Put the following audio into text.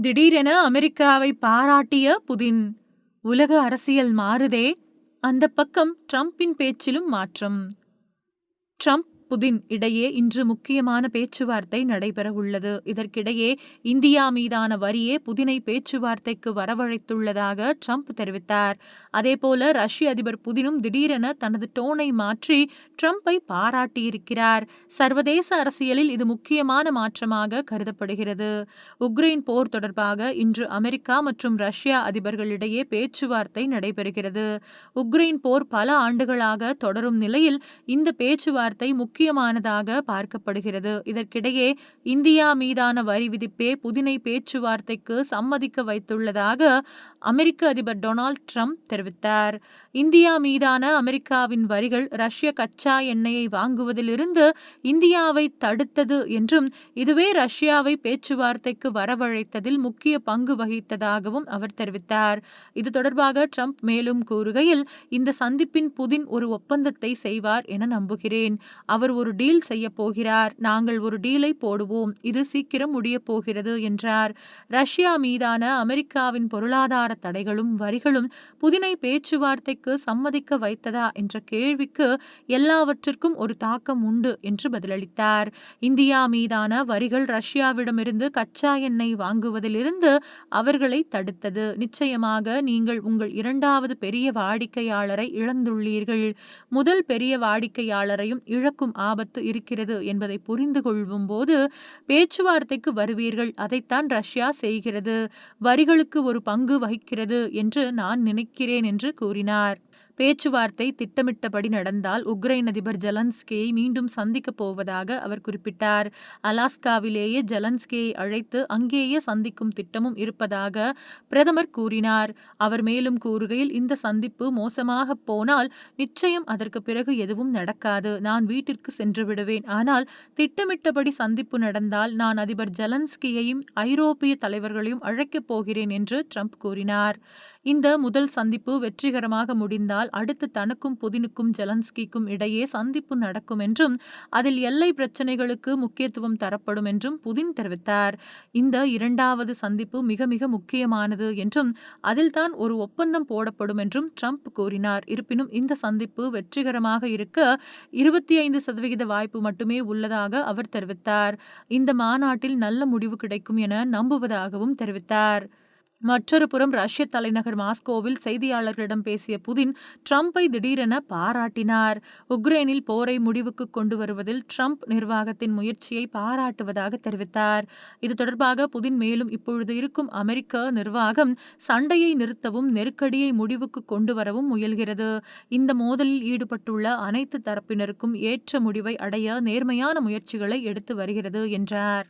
திடீரென அமெரிக்காவை பாராட்டிய புதின் உலக அரசியல் மாறுதே அந்த பக்கம் ட்ரம்பின் பேச்சிலும் மாற்றம். ட்ரம்ப் புதின் இடையே இன்று முக்கியமான பேச்சுவார்த்தை நடைபெறவுள்ளது. இதற்கிடையே இந்தியா மீதான வரியே புதினை பேச்சுவார்த்தைக்கு வரவழைத்துள்ளதாக ட்ரம்ப் தெரிவித்தார். அதேபோல ரஷ்ய அதிபர் புதினும் திடீரென தனது டோனை மாற்றி ட்ரம்பை பாராட்டியிருக்கிறார். சர்வதேச அரசியலில் இது முக்கியமான மாற்றமாக கருதப்படுகிறது. உக்ரைன் போர் தொடர்பாக இன்று அமெரிக்கா மற்றும் ரஷ்யா அதிபர்களிடையே பேச்சுவார்த்தை நடைபெறுகிறது. உக்ரைன் போர் பல ஆண்டுகளாக தொடரும் நிலையில் இந்த பேச்சுவார்த்தை முக்கிய முக்கியமானதாக பார்க்கப்படுகிறது. இதற்கிடையே இந்தியா மீதான வரி விதிப்பே புதினை பேச்சுவார்த்தைக்கு சம்மதிக்க வைத்துள்ளதாக அமெரிக்க அதிபர் டொனால்ட் ட்ரம்ப் தெரிவித்தார். இந்தியா மீதான அமெரிக்காவின் வரிகள் ரஷ்ய கச்சா எண்ணெயை வாங்குவதிலிருந்து இந்தியாவை தடுத்தது என்றும் இதுவே ரஷ்யாவை பேச்சுவார்த்தைக்கு வரவழைத்ததில் முக்கிய பங்கு வகித்ததாகவும் அவர் தெரிவித்தார். இது தொடர்பாக ட்ரம்ப் மேலும் கூறுகையில் இந்த சந்திப்பின் புதின் ஒரு ஒப்பந்தத்தை செய்வார் என நம்புகிறேன். அவர் அவர் ஒரு டீல் செய்ய போகிறார். நாங்கள் ஒரு டீலை போடுவோம். இது சீக்கிரம் முடியப் போகிறது என்றார். ரஷ்யா மீதான அமெரிக்காவின் பொருளாதார தடைகளும் வரிகளும் புதினை பேச்சுவார்த்தைக்கு சம்மதிக்க வைத்ததா என்ற கேள்விக்கு எல்லாவற்றிற்கும் ஒரு தாக்கம் உண்டு என்று பதிலளித்தார். இந்தியா மீதான வரிகள் ரஷ்யாவிடமிருந்து கச்சா எண்ணெய் வாங்குவதிலிருந்து அவர்களை தடுத்தது. நிச்சயமாக நீங்கள் உங்கள் இரண்டாவது பெரிய வாடிக்கையாளரை இழந்துள்ளீர்கள். முதல் பெரிய வாடிக்கையாளரையும் இழக்கும் ஆபத்து இருக்கிறது என்பதை புரிந்து கொள்ளும் போது பேச்சுவார்த்தைக்கு வருவீர்கள். அதைத்தான் ரஷ்யா செய்கிறது. வரிகளுக்கு ஒரு பங்கு வகிக்கிறது என்று நான் நினைக்கிறேன் என்று கூறினார். பேச்சுவார்த்தை திட்டமிட்டபடி நடந்தால் உக்ரைன் அதிபர் ஜலன்ஸ்கேயை மீண்டும் சந்திக்கப் போவதாக அவர் குறிப்பிட்டார். அலாஸ்காவிலேயே ஜலன்ஸ்கேயை அழைத்து அங்கேயே சந்திக்கும் திட்டமும் இருப்பதாக பிரதமர் கூறினார். அவர் மேலும் கூறுகையில் இந்த சந்திப்பு மோசமாக போனால் நிச்சயம் அதற்கு பிறகு எதுவும் நடக்காது. நான் வீட்டிற்கு சென்று விடுவேன். ஆனால் திட்டமிட்டபடி சந்திப்பு நடந்தால் நான் அதிபர் ஜலன்ஸ்கியையும் ஐரோப்பிய தலைவர்களையும் அழைக்கப் போகிறேன் என்று ட்ரம்ப் கூறினார். இந்த முதல் சந்திப்பு வெற்றிகரமாக முடிந்தால் அடுத்து தனக்கும் புதினுக்கும் ஜெலன்ஸ்கிக்கும் இடையே சந்திப்பு நடக்கும் என்றும் அதில் எல்லை பிரச்சனைகளுக்கு முக்கியத்துவம் தரப்படும் என்றும் புதின் தெரிவித்தார். இந்த இரண்டாவது சந்திப்பு மிக மிக முக்கியமானது என்றும் அதில்தான் ஒரு ஒப்பந்தம் போடப்படும் என்றும் ட்ரம்ப் கூறினார். இருப்பினும் இந்த சந்திப்பு வெற்றிகரமாக இருக்க இருபத்தி ஐந்து சதவிகித வாய்ப்பு மட்டுமே உள்ளதாக அவர் தெரிவித்தார். இந்த மாநாட்டில் நல்ல முடிவு கிடைக்கும் என நம்புவதாகவும் தெரிவித்தார். மற்றொரு புறம் ரஷ்ய தலைநகர் மாஸ்கோவில் செய்தியாளர்களிடம் பேசிய புதின் ட்ரம்ப்பை திடீரென பாராட்டினார். உக்ரைனில் போரை முடிவுக்கு கொண்டு வருவதில் ட்ரம்ப் நிர்வாகத்தின் முயற்சியை பாராட்டுவதாக தெரிவித்தார். இது தொடர்பாக புதின் மேலும் இப்பொழுது இருக்கும் அமெரிக்க நிர்வாகம் சண்டையை நிறுத்தவும் நெருக்கடியை முடிவுக்கு கொண்டு வரவும் முயல்கிறது. இந்த மோதலில் ஈடுபட்டுள்ள அனைத்து தரப்பினருக்கும் ஏற்ற முடிவை அடைய நேர்மையான முயற்சிகளை எடுத்து வருகிறது என்றார்.